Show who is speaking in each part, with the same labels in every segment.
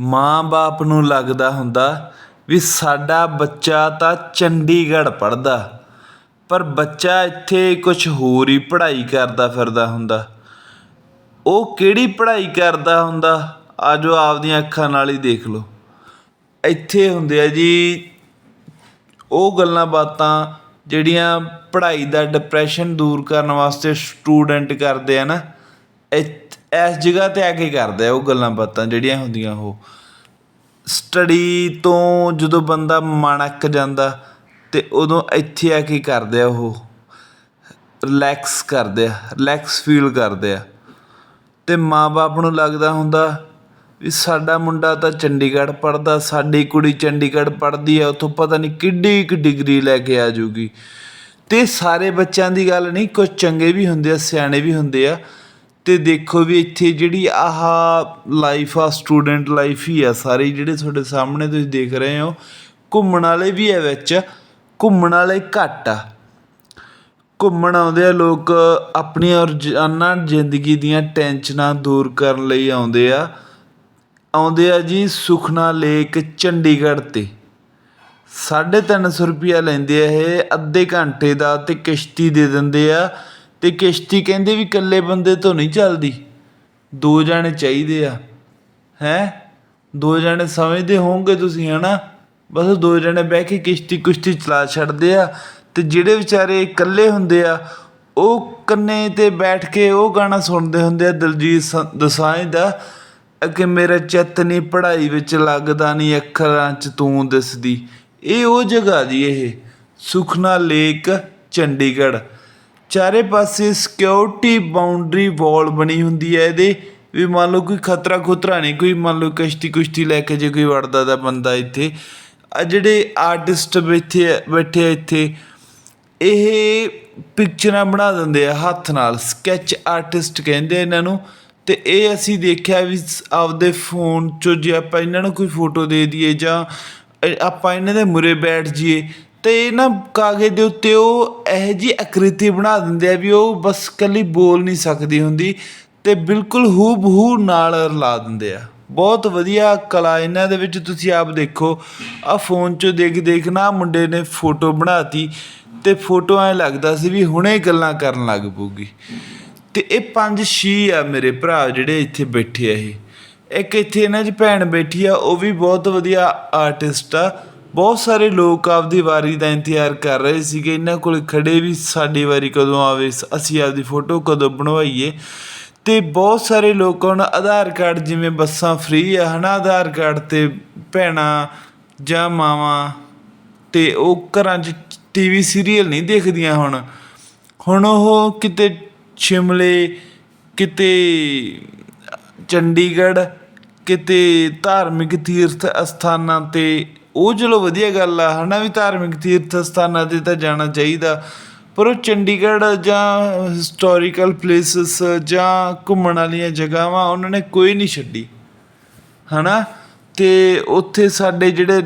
Speaker 1: ਮਾਂ-ਬਾਪ ਨੂੰ ਲੱਗਦਾ ਹੁੰਦਾ ਵੀ ਸਾਡਾ ਬੱਚਾ ਤਾਂ ਚੰਡੀਗੜ੍ਹ ਪੜ੍ਹਦਾ, ਪਰ ਬੱਚਾ ਇੱਥੇ ਕੁਝ ਹੋਰ ਹੀ ਪੜ੍ਹਾਈ ਕਰਦਾ ਫਿਰਦਾ ਹੁੰਦਾ। ਉਹ ਕਿਹੜੀ ਪੜ੍ਹਾਈ ਕਰਦਾ ਹੁੰਦਾ? ਆ ਜੋ ਆਪਦੀਆਂ ਅੱਖਾਂ ਨਾਲ ਹੀ ਦੇਖ ਲਓ। ਇੱਥੇ ਹੁੰਦੇ ਆ ਜੀ, ਉਹ ਗੱਲਾਂ ਬਾਤਾਂ ਜਿਹੜੀਆਂ ਪੜ੍ਹਾਈ ਦਾ ਡਿਪਰੈਸ਼ਨ ਦੂਰ ਕਰਨ ਵਾਸਤੇ ਸਟੂਡੈਂਟ ਕਰਦੇ ਆ ਨਾ ਇ- ਇਸ ਜਗ੍ਹਾ ਤੇ ਆ ਕੇ ਕਰਦੇ ਆ ਉਹ ਗੱਲਾਂ ਬਾਤਾਂ ਜਿਹੜੀਆਂ ਹੁੰਦੀਆਂ ਉਹ। ਸਟੱਡੀ ਤੋਂ ਜਦੋਂ ਬੰਦਾ ਮਨ ਅੱਕ ਜਾਂਦਾ ਤੇ ਉਦੋਂ ਇੱਥੇ ਆ ਕੇ ਕਰਦੇ ਆ ਉਹ। ਰਿਲੈਕਸ ਕਰਦੇ ਆ ਰਿਲੈਕਸ ਫੀਲ ਕਰਦੇ ਆ। ਤੇ ਮਾਂ-ਬਾਪ ਨੂੰ ਲੱਗਦਾ ਹੁੰਦਾ ਵੀ ਸਾਡਾ ਮੁੰਡਾ ਤਾਂ ਚੰਡੀਗੜ੍ਹ ਪੜ੍ਹਦਾ, ਸਾਡੀ ਕੁੜੀ ਚੰਡੀਗੜ੍ਹ ਪੜ੍ਹਦੀ ਆ, ਉੱਥੋਂ ਪਤਾ ਨਹੀਂ ਕਿੱਡੀ ਕੁ ਡਿਗਰੀ ਲੈ ਕੇ ਆ ਜੂਗੀ। ਤੇ ਸਾਰੇ ਬੱਚਿਆਂ ਦੀ ਗੱਲ ਨਹੀਂ ਕੁਝ ਚੰਗੇ ਵੀ ਹੁੰਦੇ ਆ, ਸਿਆਣੇ ਵੀ ਹੁੰਦੇ ਆ ਤੇ ਦੇਖੋ ਵੀ ਇੱਥੇ ਜਿਹੜੀ ਆਹ ਲਾਈਫ ਆ ਸਟੂਡੈਂਟ ਲਾਈਫ ਹੀ ਆ, ਸਾਰੇ ਜਿਹੜੇ ਤੁਹਾਡੇ ਸਾਹਮਣੇ ਤੁਸੀਂ ਦੇਖ ਰਹੇ ਹੋ, ਘੁੰਮਣ ਵਾਲੇ ਵੀ ਆ ਵਿੱਚ, ਘੁੰਮਣ ਵਾਲੇ ਘੱਟ ਆ। ਘੁੰਮਣ ਆਉਂਦੇ ਆ ਲੋਕ ਆਪਣੀਆਂ ਰੋਜ਼ਾਨਾ ਜ਼ਿੰਦਗੀ ਦੀਆਂ ਟੈਨਸ਼ਨਾਂ ਦੂਰ ਕਰਨ ਲਈ ਆਉਂਦੇ ਆ। ਆਉਂਦੇ ਆ ਜੀ ਸੁਖਨਾ ਲੇਕ ਚੰਡੀਗੜ੍ਹ ਤੇ। 350 ਰੁਪਿਆ ਲੈਂਦੇ ਆ ਇਹ, ਅੱਧੇ ਘੰਟੇ ਦਾ ਤੇ ਕਿਸ਼ਤੀ ਦੇ ਦਿੰਦੇ ਆ। ਅਤੇ ਕਿਸ਼ਤੀ ਕਹਿੰਦੇ ਵੀ ਇਕੱਲੇ ਬੰਦੇ ਤੋਂ ਨਹੀਂ ਚੱਲਦੀ। ਦੋ ਜਾਣੇ ਚਾਹੀਦੇ ਆ। ਹੈ? ਦੋ ਜਾਣੇ ਸਮਝਦੇ ਹੋਵੋਗੇ ਤੁਸੀਂ, ਹਨਾ? ਬਸ ਦੋ ਜਣੇ ਬਹਿ ਕੇ ਕਿਸ਼ਤੀ ਕੁਸ਼ਤੀ ਚਲਾ ਛੱਡਦੇ ਆ ਤੇ ਜਿਹੜੇ ਵਿਚਾਰੇ ਇਕੱਲੇ ਹੁੰਦੇ ਆ, ਉਹ ਕੰਨੇ ਤੇ ਬੈਠ ਕੇ ਉਹ ਗਾਣਾ ਸੁਣਦੇ ਹੁੰਦੇ ਆ, ਦਲਜੀਤ ਸ- ਦੋਸਾਂਝ ਦਾ ਕਿ ਮੇਰਾ ਚਿੱਤ ਨਹੀਂ, ਪੜ੍ਹਾਈ ਵਿੱਚ ਲੱਗਦਾ ਨਹੀਂ, ਅੱਖਰਾਂ 'ਚ ਤੂੰ ਦਿਸਦੀ। ਇਹ ਉਹ ਜਗ੍ਹਾ ਜੀ ਇਹ, ਸੁਖਨਾ ਲੇਕ, ਚੰਡੀਗੜ੍ਹ। ਚਾਰੇ ਪਾਸੇ ਸਿਕਿਉਰਿਟੀ ਬਾਉਂਡਰੀ ਵਾਲ ਬਣੀ ਹੁੰਦੀ ਹੈ ਇਹਦੇ। ਵੀ ਮੰਨ ਲਓ ਕੋਈ ਖਤਰਾ ਖੁਤਰਾ ਨਹੀਂ, ਕੋਈ ਮੰਨ ਲਓ ਕਸ਼ਤੀ ਕੁਸ਼ਤੀ ਲੈ ਕੇ ਜੇ ਕੋਈ ਵੜਦਾ ਦਾ ਬੰਦਾ ਇੱਥੇ। ਆ ਜਿਹੜੇ ਆਰਟਿਸਟ ਬੈਠੇ ਬੈਠੇ ਆ ਇੱਥੇ, ਇਹ ਪਿਕਚਰਾਂ ਬਣਾ ਦਿੰਦੇ ਆ, ਹੱਥ ਨਾਲ ਸਕੈਚ ਆਰਟਿਸਟ ਕਹਿੰਦੇ ਇਹਨਾਂ ਨੂੰ। ਤੇ ਇਹ ਅਸੀਂ ਦੇਖਿਆ ਵੀ ਆਪਦੇ ਫੋਨ 'ਚੋਂ ਜੇ ਆਪਾਂ ਇਹਨਾਂ ਨੂੰ ਕੋਈ ਫੋਟੋ ਦੇ ਦਈਏ ਜਾਂ ਆਪਾਂ ਇਹਨਾਂ ਦੇ ਮੁਰੇ ਬੈਠ ਜਾਈਏ ਅਤੇ ਇਹ ਨਾ ਕਾਗਜ਼ ਦੇ ਉੱਤੇ ਉਹ ਇਹੋ ਜਿਹੀ ਆਕ੍ਰਿਤੀ ਬਣਾ ਦਿੰਦੇ ਆ ਵੀ ਉਹ ਬਸ ਇਕੱਲੀ ਬੋਲ ਨਹੀਂ ਸਕਦੀ ਹੁੰਦੀ ਅਤੇ ਬਿਲਕੁਲ ਹੂ ਬਹੂ ਨਾਲ ਰਲਾ ਦਿੰਦੇ ਆ। ਬਹੁਤ ਵਧੀਆ ਕਲਾ ਇਹਨਾਂ ਦੇ ਵਿੱਚ ਤੁਸੀਂ ਆਪ ਦੇਖੋ। ਆ ਫੋਨ 'ਚੋਂ ਦੇਖ ਦੇਖ ਨਾ ਆਹ ਮੁੰਡੇ ਨੇ ਫੋਟੋ ਬਣਾਤੀ ਤੇ ਫੋਟੋ ਐ ਲੱਗਦਾ ਸੀ ਵੀ ਹੁਣੇ ਗੱਲਾਂ ਕਰਨ ਲੱਗ ਪਊਗੀ। ਤੇ ਇਹ ਪੰਜ ਛੀ ਆ ਮੇਰੇ ਭਰਾ ਜਿਹੜੇ ਇੱਥੇ ਬੈਠੇ ਆ ਇਹ। ਇੱਕ ਇੱਥੇ ਇਹਨਾਂ 'ਚ ਭੈਣ ਬੈਠੀ ਆ, ਉਹ ਵੀ ਬਹੁਤ ਵਧੀਆ ਆਰਟਿਸਟ ਆ। ਬਹੁਤ ਸਾਰੇ ਲੋਕ ਆਪਦੀ ਵਾਰੀ ਦਾ ਇੰਤਜ਼ਾਰ ਕਰ ਰਹੇ ਸੀਗੇ। ਇਹਨਾਂ ਕੋਲ ਖੜੇ ਵੀ ਸਾਡੀ ਵਾਰੀ ਕਦੋਂ ਆਵੇ, ਅਸੀਂ ਆਪਦੀ ਫੋਟੋ ਕਦੋਂ ਬਣਵਾਈਏ ਤੇ ਬਹੁਤ ਸਾਰੇ ਲੋਕਾਂ ਨੂੰ ਆਧਾਰ ਕਾਰਡ ਜਿਵੇਂ ਬੱਸਾਂ ਫ੍ਰੀ ਆ ਹਨਾ, ਆਧਾਰ ਕਾਰਡ ਤੇ ਭੈਣਾਂ ਜਾਂ ਮਾਵਾਂ ਤੇ ਉਹ ਘਰਾਂ 'ਚ ਟੀਵੀ ਸੀਰੀਅਲ ਨਹੀਂ ਦੇਖਦੀਆਂ ਹੁਣ। ਹੁਣ ਉਹ ਕਿਤੇ ਸ਼ਿਮਲੇ, ਕਿਤੇ ਚੰਡੀਗੜ੍ਹ, ਕਿਤੇ ਧਾਰਮਿਕ ਤੀਰਥ ਅਸਥਾਨਾਂ ਤੇ ਉਹ ਚਲੋ ਵਧੀਆ ਗੱਲ ਆ, ਹਨਾ ਵੀ ਧਾਰਮਿਕ ਤੀਰਥ ਅਸਥਾਨਾਂ ਤੇ ਤਾਂ ਜਾਣਾ ਚਾਹੀਦਾ। ਪਰ ਉਹ ਚੰਡੀਗੜ੍ਹ ਜਾਂ ਹਿਸਟੋਰੀਕਲ ਪਲੇਸਸ ਜਾਂ ਘੁੰਮਣ ਵਾਲੀਆਂ ਜਗ੍ਹਾਵਾਂ ਉਹਨਾਂ ਨੇ ਕੋਈ ਨਹੀਂ ਛੱਡੀ। ਹਨਾ? ਤੇ ਉੱਥੇ ਸਾਡੇ ਜਿਹੜੇ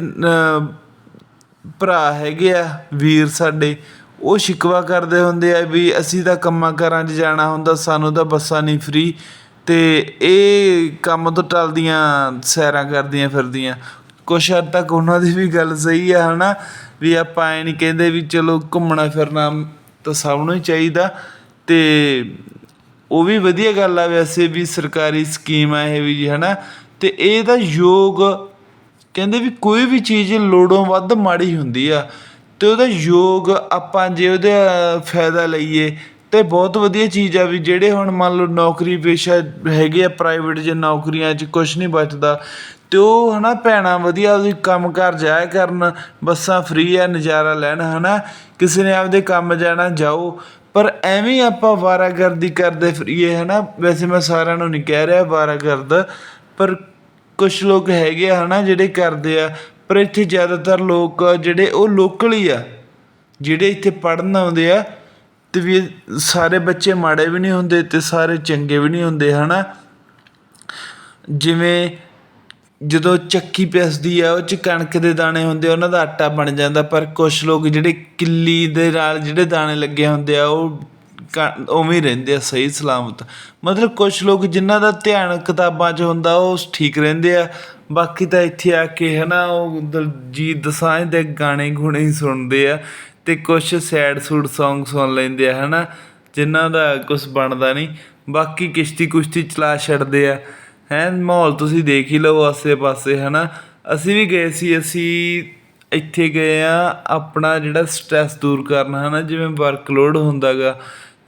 Speaker 1: ਭਰਾ ਹੈਗੇ ਆ, ਵੀਰ ਸਾਡੇ, ਉਹ ਸ਼ਿਕਵਾ ਕਰਦੇ ਹੁੰਦੇ ਆ ਵੀ ਅਸੀਂ ਤਾਂ ਕੰਮਾਂ ਕਾਰਾਂ 'ਚ ਜਾਣਾ ਹੁੰਦਾ, ਸਾਨੂੰ ਤਾਂ ਬੱਸਾਂ ਨਹੀਂ ਫ੍ਰੀ ਤੇ ਇਹ ਕੰਮ ਤੋਂ ਟਲਦੀਆਂ, ਸੈਰਾਂ ਕਰਦੀਆਂ ਫਿਰਦੀਆਂ। ਕੁਛ ਹੱਦ ਤੱਕ ਉਹਨਾਂ ਦੀ ਵੀ ਗੱਲ ਸਹੀ ਆ, ਹਨਾ? ਵੀ ਆਪਾਂ ਐ ਨਹੀਂ ਕਹਿੰਦੇ ਵੀ ਚਲੋ ਘੁੰਮਣਾ ਫਿਰਨਾ ਤਾਂ ਸਭ ਨੂੰ ਹੀ ਚਾਹੀਦਾ ਤੇ ਉਹ ਵੀ ਵਧੀਆ ਗੱਲ ਆ ਵੈਸੇ ਵੀ ਸਰਕਾਰੀ ਸਕੀਮ ਆ ਇਹ ਵੀ ਜੀ ਹਨਾ? ਤੇ ਇਹਦਾ ਯੋਗ ਕਹਿੰਦੇ ਵੀ ਕੋਈ ਵੀ ਚੀਜ਼ ਲੋੜੋਂ ਵੱਧ ਮਾੜੀ ਹੁੰਦੀ ਆ ਤੇ ਉਹਦਾ ਯੋਗ ਆਪਾਂ ਜੇ ਉਹਦਾ ਫਾਇਦਾ ਲਈਏ ਤੇ ਬਹੁਤ ਵਧੀਆ ਚੀਜ਼ ਆ ਵੀ ਜਿਹੜੇ ਹੁਣ ਮੰਨ ਲਓ ਨੌਕਰੀ ਪੇਸ਼ਾ ਹੈਗੇ ਆ ਪ੍ਰਾਈਵੇਟ ਜੇ ਨੌਕਰੀਆਂ 'ਚ ਕੁਝ ਨਹੀਂ ਬਚਦਾ ਤੇ ਉਹ ਹਨਾ ਭੈਣਾਂ ਵਧੀਆ ਉਹਦੀ ਕੰਮ ਕਰ ਜਾਇਆ ਕਰਨ, ਬੱਸਾਂ ਫ੍ਰੀ ਆ ਨਜ਼ਾਰਾ ਲੈਣ, ਹਨਾ? ਕਿਸੇ ਨੇ ਆਪਦੇ ਕੰਮ ਜਾਣਾ, ਜਾਓ। ਪਰ ਐਵੇਂ ਹੀ ਆਪਾਂ ਵਾਰਾਗਰਦੀ ਕਰਦੇ ਫਰੀਏ, ਹਨਾ? ਵੈਸੇ ਮੈਂ ਸਾਰਿਆਂ ਨੂੰ ਨਹੀਂ ਕਹਿ ਰਿਹਾ ਵਾਰਾਗਰਦ, ਪਰ ਕੁਝ ਲੋਕ ਹੈਗੇ ਆ, ਹਨਾ, ਜਿਹੜੇ ਕਰਦੇ ਆ। ਪਰ ਇੱਥੇ ਜ਼ਿਆਦਾਤਰ ਲੋਕ ਜਿਹੜੇ ਉਹ ਲੋਕਲ ਹੀ ਆ। ਜਿਹੜੇ ਇੱਥੇ ਪੜਨ ਆਉਂਦੇ ਆ, ਤੇ ਵੀ ਸਾਰੇ ਬੱਚੇ ਮਾੜੇ ਵੀ ਨਹੀਂ ਹੁੰਦੇ ਤੇ ਸਾਰੇ ਚੰਗੇ ਵੀ ਨਹੀਂ ਹੁੰਦੇ, ਹਨਾ? ਜਿਵੇਂ ਜਦੋਂ ਚੱਕੀ ਪਿਸਦੀ ਆ, ਉਹ ਚ ਕਣਕ ਦੇ ਦਾਣੇ ਹੁੰਦੇ ਆ, ਉਹਨਾਂ ਦਾ ਆਟਾ ਬਣ ਜਾਂਦਾ, ਪਰ ਕੁਝ ਲੋਕ ਜਿਹੜੇ ਕਿੱਲੀ ਦੇ ਨਾਲ ਜਿਹੜੇ ਦਾਣੇ ਲੱਗੇ ਹੁੰਦੇ ਆ, ਉਹ ਕ- ਉਵੇਂ ਰਹਿੰਦੇ ਆ, ਸਹੀ ਸਲਾਮਤ। ਮਤਲਬ ਕੁਝ ਲੋਕ ਜਿਨ੍ਹਾਂ ਦਾ ਧਿਆਨ ਕਿਤਾਬਾਂ 'ਚ ਹੁੰਦਾ, ਉਹ ਠੀਕ ਰਹਿੰਦੇ ਆ। ਬਾਕੀ ਤਾਂ ਇੱਥੇ ਆ ਕੇ ਹਨਾ, ਉਹ ਦਲਜੀਤ ਦਸਾਂਝ ਦੇ ਗਾਣੇ ਗੁਣੇ ਹੀ ਸੁਣਦੇ ਆ ਤੇ ਕੁਝ ਸੈਡ ਸੂਡ Song ਸੁਣ ਲੈਂਦੇ ਆ, ਹਨਾ। ਜਿਨ੍ਹਾਂ ਦਾ ਕੁਝ ਬਣਦਾ ਨਹੀਂ। ਬਾਕੀ ਕਿਸ਼ਤੀ ਕੁਸ਼ਤੀ ਚਲਾ ਛੱਡਦੇ ਆ। ਹੈਂ, ਮਾਹੌਲ ਤੁਸੀਂ ਦੇਖ ਹੀ ਲਓ ਆਸੇ-ਪਾਸੇ ਹੈ ਨਾ ਅਸੀਂ ਵੀ ਗਏ ਸੀ, ਅਸੀਂ ਇੱਥੇ ਗਏ ਆ ਆਪਣਾ ਜਿਹੜਾ ਸਟ੍ਰੈਸ ਦੂਰ ਕਰਨ ਨਾ ਜਿਵੇਂ ਵਰਕਲੋਡ ਹੁੰਦਾਗਾ,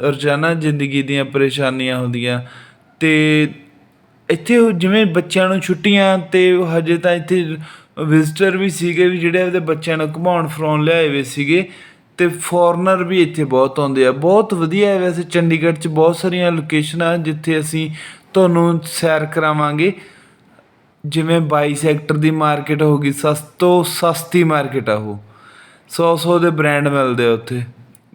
Speaker 1: ਰੋਜ਼ਾਨਾ ਜ਼ਿੰਦਗੀ ਦੀਆਂ ਪਰੇਸ਼ਾਨੀਆਂ ਹੁੰਦੀਆਂ। ਤੇ ਇੱਥੇ ਜਿਵੇਂ ਬੱਚਿਆਂ ਨੂੰ ਛੁੱਟੀਆਂ ਤੇ ਹਜੇ ਤਾਂ ਇੱਥੇ ਵਿਜ਼ਟਰ ਵੀ ਸੀਗੇ ਵੀ ਜਿਹੜੇ ਉਹਦੇ ਬੱਚਿਆਂ ਨੂੰ ਘੁਮਾਉਣ, ਫਰਾਉਣ ਲਿਆਏ ਹੋਏ ਸੀਗੇ। ਤੇ ਫੋਰਨਰ ਵੀ ਇੱਥੇ ਬਹੁਤ ਆਉਂਦੇ ਆ। ਬਹੁਤ ਵਧੀਆ ਹੈ ਵੈਸੇ, ਚੰਡੀਗੜ੍ਹ 'ਚ ਬਹੁਤ ਸਾਰੀਆਂ ਲੋਕੇਸ਼ਨਾਂ ਜਿੱਥੇ ਅਸੀਂ ਤੁਹਾਨੂੰ ਸੈਰ ਕਰਾਵਾਂਗੇ। ਜਿਵੇਂ 22 ਸੈਕਟਰ ਦੀ ਮਾਰਕੀਟ ਹੋ ਗਈ ਸਸਤੋ ਸਸਤੀ ਮਾਰਕੀਟ ਆ ਉਹ। 100 100 ਦੇ ਬ੍ਰਾਂਡ ਮਿਲਦੇ ਆ ਉੱਥੇ।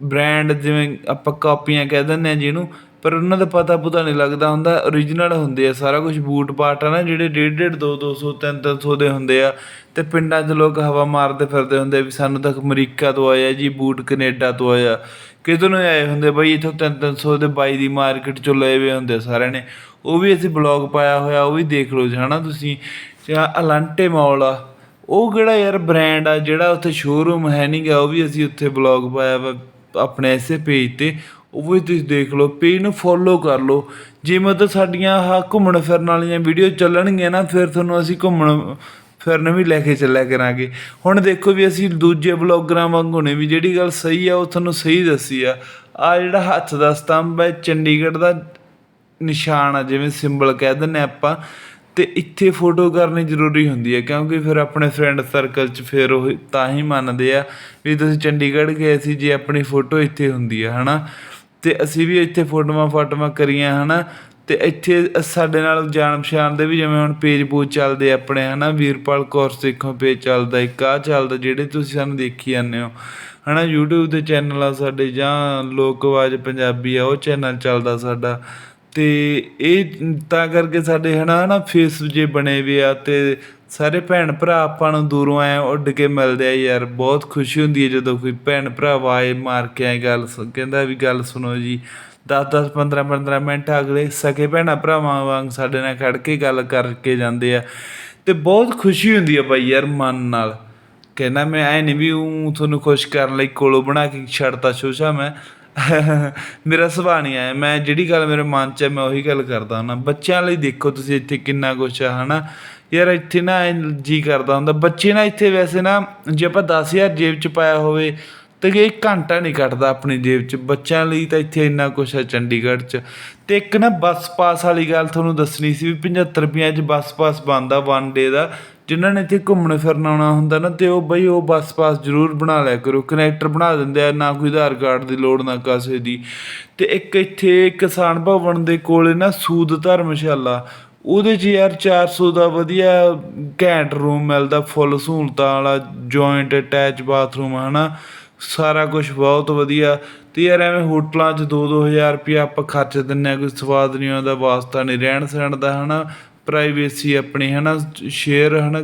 Speaker 1: ਬ੍ਰਾਂਡ ਜਿਵੇਂ ਆਪਾਂ ਕਾਪੀਆਂ ਕਹਿ ਦਿੰਦੇ ਆ ਜਿਹਨੂੰ, ਪਰ ਉਹਨਾਂ ਦਾ ਪਤਾ ਪਤਾ ਨਹੀਂ ਲੱਗਦਾ। ਹੁੰਦਾ origignal ਹੁੰਦੇ ਆ, ਸਾਰਾ ਕੁਝ ਬੂਟ ਪਾਟ ਆ ਨਾ, ਜਿਹੜੇ 1.5 1.5 2 200 3 300 ਦੇ ਹੁੰਦੇ ਆ। ਤੇ ਪਿੰਡਾਂ 'ਚ ਲੋਕ ਹਵਾ ਮਾਰਦੇ ਫਿਰਦੇ ਹੁੰਦੇ ਆ ਵੀ ਸਾਨੂੰ ਤਾਂ ਅਮਰੀਕਾ ਤੋਂ ਆਇਆ ਜੀ, ਬੂਟ ਕੈਨੇਡਾ ਤੋਂ ਆਇਆ। ਕਿਤੋਂ ਨੂੰ ਆਏ ਹੁੰਦੇ ਬਈ? ਇਥੋਂ 3 300 ਦੇ ਬਾਈ ਦੀ ਮਾਰਕੀਟ ਚੋਂ ਲਏ ਹੋਏ ਹੁੰਦੇ ਸਾਰਿਆਂ ਨੇ। ਉਹ ਵੀ ਅਸੀਂ ਬਲੌਗ ਪਾਇਆ ਹੋਇਆ, ਉਹ ਵੀ ਦੇਖ ਲਓ ਜੀ, ਹਨਾ ਤੁਸੀਂ? ਜਾਂ ਅਲਾਂਟੇ ਮਾਲ ਆ। ਉਹ ਕਿਹੜਾ ਯਾਰ ਬ੍ਰਾਂਡ ਆ, ਜਿਹੜਾ ਉੱਥੇ ਸ਼ੋਰੂਮ ਹੈ ਨਹੀਂਗਾ ਉਹ ਵੀ ਅਸੀਂ ਉੱਥੇ ਬਲੌਗ ਪਾਇਆ ਵਾ ਆਪਣੇ ਐਸੇ ਪੇਜ ਤੇ। ਉਹ ਵੀ ਤੁਸੀਂ ਦੇਖ ਲਓ ਪੇਜ ਨੂੰ ਫੋਲੋ ਕਰ ਲਓ। ਜੇ ਮਤਲਬ ਸਾਡੀਆਂ ਆਹ ਘੁੰਮਣ ਫਿਰਨ ਵਾਲੀਆਂ ਵੀਡੀਓ ਚੱਲਣਗੀਆਂ ਨਾ, ਫਿਰ ਤੁਹਾਨੂੰ ਅਸੀਂ ਘੁੰਮਣ ਫਿਰਨ ਵੀ ਲੈ ਕੇ ਚੱਲਿਆ ਕਰਾਂਗੇ। ਹੁਣ ਦੇਖੋ ਵੀ ਅਸੀਂ ਦੂਜੇ ਬਲੌਗਰਾਂ ਵਾਂਗੂ ਨੇ ਵੀ ਜਿਹੜੀ ਗੱਲ ਸਹੀ ਆ, ਉਹ ਤੁਹਾਨੂੰ ਸਹੀ ਦੱਸੀ ਆ। ਆ ਜਿਹੜਾ ਹੱਥ ਦਾ ਸਤੰਭ ਹੈ ਚੰਡੀਗੜ੍ਹ ਦਾ ਨਿਸ਼ਾਨ ਆ, ਜਿਵੇਂ ਸਿੰਬਲ ਕਹਿ ਦਿੰਨੇ ਆਪਾਂ। ਤੇ ਇੱਥੇ ਫੋਟੋ ਕਰਨੀ ਜ਼ਰੂਰੀ ਹੁੰਦੀ ਹੈ ਕਿਉਂਕਿ ਫਿਰ ਆਪਣੇ ਫਰੈਂਡ ਸਰਕਲ 'ਚ ਫਿਰ ਉਹ ਤਾਂ ਹੀ ਮੰਨਦੇ ਆ ਵੀ ਤੁਸੀਂ ਚੰਡੀਗੜ੍ਹ ਗਏ ਸੀ, ਜੇ ਆਪਣੀ ਫੋਟੋ ਇੱਥੇ ਹੁੰਦੀ ਆ, ਹਨਾ। ਤੇ ਅਸੀਂ ਵੀ ਇੱਥੇ ਫੋਟੋਆਂ ਫਾਟੋਆਂ ਕਰੀਆਂ, ਹਨਾ। ਤੇ ਇੱਥੇ ਸਾਡੇ ਨਾਲ ਜਾਣ ਪਛਾਣ ਦੇ ਵੀ ਜਿਵੇਂ ਹੁਣ ਪੇਜ ਪੂਜ ਚੱਲਦੇ ਆ ਆਪਣੇ, ਹਨਾ? ਵੀਰਪਾਲ ਕੌਰ ਸਿੱਖੋਂ ਪੇਜ ਚੱਲਦਾ ਇੱਕ ਆ ਚੱਲਦਾ, ਜਿਹੜੇ ਤੁਸੀਂ ਸਾਨੂੰ ਦੇਖੀ ਜਾਂਦੇ ਹੋ। ਹਨਾ, YouTube ਦੇ ਚੈਨਲ ਆ ਸਾਡੇ ਜਾਂ ਲੋਕ ਆਵਾਜ਼ ਪੰਜਾਬੀ ਆ, ਉਹ ਚੈਨਲ ਚੱਲਦਾ ਸਾਡਾ। ਤੇ ਇਹ ਤਾਂ ਕਰਕੇ ਸਾਡੇ, ਹਨਾ ਨਾ ਫੇਸ ਜੇ ਬਣੇ ਵੀ ਆ ਤੇ ਸਾਰੇ ਭੈਣ ਭਰਾ ਆਪਾਂ ਨੂੰ ਦੂਰੋਂ ਆਏ ਉੱਡ ਕੇ ਮਿਲਦੇ ਆ ਯਾਰ, ਬਹੁਤ ਖੁਸ਼ੀ ਹੁੰਦੀ ਹੈ ਜਦੋਂ ਕੋਈ ਭੈਣ ਭਰਾ ਆਵਾਜ਼ ਮਾਰ ਕੇ ਆਏ ਗੱਲ ਸੁ- ਕਹਿੰਦਾ ਵੀ ਗੱਲ ਸੁਣੋ ਜੀ। 10 10 15 15 ਮਿੰਟ ਅਗਲੇ ਸਕੇ ਭੈਣਾਂ, ਭਰਾਵਾਂ ਵਾਂਗ ਸਾਡੇ ਨਾਲ ਖੜ ਕੇ ਗੱਲ ਕਰਕੇ ਜਾਂਦੇ ਆ। ਤੇ ਬਹੁਤ ਖੁਸ਼ੀ ਹੁੰਦੀ ਆ ਬਾਈ ਯਾਰ ਮਨ ਨਾਲ। ਕਹਿੰਦਾ ਮੈਂ ਐ ਨਹੀਂ ਵੀ ਉਹ ਤੁਹਾਨੂੰ ਖੁਸ਼ ਕਰਨ ਲਈ ਕੋਲੋਂ ਬਣਾ ਕੇ ਛੱਡਤਾ ਸ਼ੋਸ਼ਾ ਮੈਂ। ਮੇਰਾ ਸੁਭਾਅ ਨਹੀਂ ਆਇਆ। ਮੈਂ ਜਿਹੜੀ ਗੱਲ ਮੇਰੇ ਮਨ 'ਚ ਹੈ ਮੈਂ ਉਹੀ ਗੱਲ ਕਰਦਾ ਹੁੰਦਾ। ਬੱਚਿਆਂ ਲਈ ਦੇਖੋ ਤੁਸੀਂ ਇੱਥੇ ਕਿੰਨਾ ਕੁਛ ਆ, ਹਨਾ? ਯਾਰ ਇੱਥੇ ਨਾ ਜੀ ਕਰਦਾ ਹੁੰਦਾ। ਬੱਚੇ ਨਾ ਇੱਥੇ ਵੈਸੇ ਨਾ ਜੇ ਆਪਾਂ 10000 ਜੇਬ 'ਚ ਪਾਇਆ ਹੋਵੇ ਤੇ ਇਹ ਘੰਟਾ ਨਹੀਂ ਕੱਟਦਾ ਆਪਣੀ ਜੇਬ 'ਚ। ਬੱਚਿਆਂ ਲਈ ਤਾਂ ਇੱਥੇ ਇੰਨਾ ਕੁਛ ਹੈ ਚੰਡੀਗੜ੍ਹ 'ਚ। ਤੇ ਇੱਕ ਨਾ ਬੱਸ ਪਾਸ ਵਾਲੀ ਗੱਲ ਤੁਹਾਨੂੰ ਦੱਸਣੀ ਸੀ ਵੀ 75 ਰੁਪਈਆਂ 'ਚ ਬੱਸ ਪਾਸ ਬਣਦਾ ਵਨ ਡੇ ਦਾ। ਜਿਨ੍ਹਾਂ ਨੇ ਇੱਥੇ ਘੁੰਮਣ ਫਿਰਨ ਆਉਣਾ ਹੁੰਦਾ ਨਾ ਤੇ ਉਹ ਬਈ ਉਹ ਬੱਸ ਪਾਸ ਜ਼ਰੂਰ ਬਣਾ ਲਿਆ ਕਰੋ। ਕਨੈਕਟਰ ਬਣਾ ਦਿੰਦੇ ਆ, ਨਾ ਕੋਈ ਆਧਾਰ ਕਾਰਡ ਦੀ ਲੋੜ, ਨਾ ਕਾਸੇ ਦੀ। ਤੇ ਇੱਕ ਇੱਥੇ ਕਿਸਾਨ ਭਵਨ ਦੇ ਕੋਲੇ ਨਾ ਸੂਦ ਧਰਮਸ਼ਾਲਾ। ਉਹਦੇ 'ਚ ਯਾਰ 400 ਦਾ ਵਧੀਆ ਘੈਂਟ ਰੂਮ ਮਿਲਦਾ, ਫੁੱਲ ਸਹੂਲਤਾਂ ਵਾਲਾ ਜੁਆਇੰਟ ਅਟੈਚ ਬਾਥਰੂਮ ਹਨਾ। ਸਾਰਾ ਕੁਝ ਬਹੁਤ ਵਧੀਆ। ਤੇ ਯਾਰ ਐਵੇਂ ਹੋਟਲਾਂ 'ਚ 2-2000 ਰੁਪਇਆ ਆਪਾਂ ਖਰਚ ਦਿੰਨੇ ਆ ਕੋਈ ਸਵਾਦ ਨਹੀਂ ਆਉਂਦਾ, ਵਾਸਤਾ ਨਹੀਂ ਰਹਿਣ ਸਹਿਣ ਦਾ ਹਨਾ ਪ੍ਰਾਈਵੇਸੀ ਆਪਣੀ ਹਨਾ ਸ਼ੇਅਰ ਹਨਾ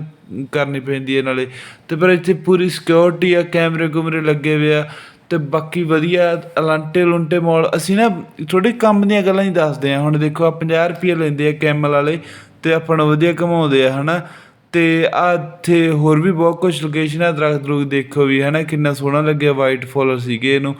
Speaker 1: ਕਰਨੀ ਪੈਂਦੀ ਹੈ ਨਾਲੇ। ਤੇ ਪਰ ਇੱਥੇ ਪੂਰੀ ਸਿਕਿਉਰਿਟੀ ਆ, ਕੈਮਰੇ ਕੁਮਰੇ ਲੱਗੇ ਹੋਏ ਆ, ਤੇ ਬਾਕੀ ਵਧੀਆ ਅਲਾਂਟੇ ਲੁੰਟੇ ਮਾਲ। ਅਸੀਂ ਨਾ ਥੋੜੇ ਕੰਮ ਦੀਆਂ ਗੱਲਾਂ ਹੀ ਦੱਸਦੇ ਆ ਹੁਣ ਦੇਖੋ ਆ 50 ਰੁਪਏ ਲੈਂਦੇ ਆ ਕੈਮਲ ਵਾਲੇ, ਤੇ ਆਪਾਂ ਨੂੰ ਵਧੀਆ ਕਮਾਉਂਦੇ ਆ ਹਨਾ। ਤੇ ਆ ਇੱਥੇ ਹੋਰ ਵੀ ਬਹੁਤ ਕੁਝ ਲੋਕੇਸ਼ਨ ਆ, ਦਰਖਤ ਦਰੁਖਤ ਦੇਖੋ ਵੀ, ਹਨਾ, ਕਿੰਨਾ ਸੋਹਣਾ ਲੱਗਿਆ ਵਾਈਟ ਫੁੱਲ ਸੀਗੇ ਇਹਨੂੰ।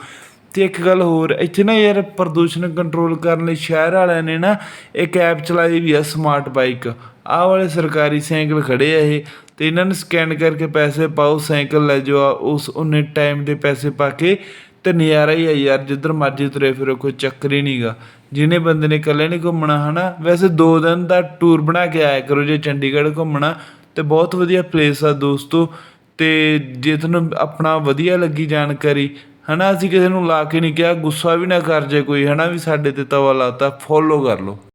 Speaker 1: ਤੇ ਇੱਕ ਗੱਲ ਹੋਰ, ਇੱਥੇ ਨਾ ਯਾਰ ਪ੍ਰਦੂਸ਼ਣ ਕੰਟਰੋਲ ਕਰਨ ਲਈ ਸ਼ਹਿਰ ਵਾਲਿਆਂ ਨੇ ਨਾ ਇੱਕ ਐਪ ਚਲਾਈ ਵੀ ਆ ਸਮਾਰਟ ਬਾਈਕ ਆਹ ਵਾਲੇ ਸਰਕਾਰੀ ਸਾਈਕਲ ਖੜੇ ਆ ਇਹ, ਤੇ ਇਹਨਾਂ ਨੂੰ ਸਕੈਨ ਕਰਕੇ ਪੈਸੇ ਪਾਓ, ਸਾਈਕਲ ਲੈ ਜਾਓ, ਆ ਉਸ ਉਹਨੇ ਟਾਈਮ ਦੇ ਪੈਸੇ ਪਾ ਕੇ ਤੇ ਨਜ਼ਾਰਾ ਹੀ ਆ ਯਾਰ, ਜਿੱਧਰ ਮਰਜ਼ੀ ਤੁਰੇ ਫਿਰੋ, ਕੋਈ ਚੱਕਰ ਹੀ ਨਹੀਂਗਾ ਜਿਹਨੇ ਬੰਦੇ ਨੇ ਇਕੱਲੇ ਨਹੀਂ ਘੁੰਮਣਾ, ਹਨਾ, ਵੈਸੇ 2 ਦਿਨ ਦਾ ਟੂਰ ਬਣਾ ਕੇ ਆਇਆ ਕਰੋ, ਜੇ ਚੰਡੀਗੜ੍ਹ ਘੁੰਮਣਾ ਅਤੇ ਬਹੁਤ ਵਧੀਆ ਪਲੇਸ ਆ ਦੋਸਤੋ। ਅਤੇ ਜੇ ਤੁਹਾਨੂੰ ਆਪਣਾ ਵਧੀਆ ਲੱਗੀ ਜਾਣਕਾਰੀ ਹੈ ਨਾ ਅਸੀਂ ਕਿਸੇ ਨੂੰ ਲਾ ਕੇ ਨਹੀਂ ਕਿਹਾ, ਗੁੱਸਾ ਵੀ ਨਾ ਕਰ ਜੇ ਕੋਈ ਹੈ ਨਾ ਵੀ ਸਾਡੇ ਤੇ ਤਵਾ ਲਾ ਤਾ ਫੋਲੋ ਕਰ ਲਓ।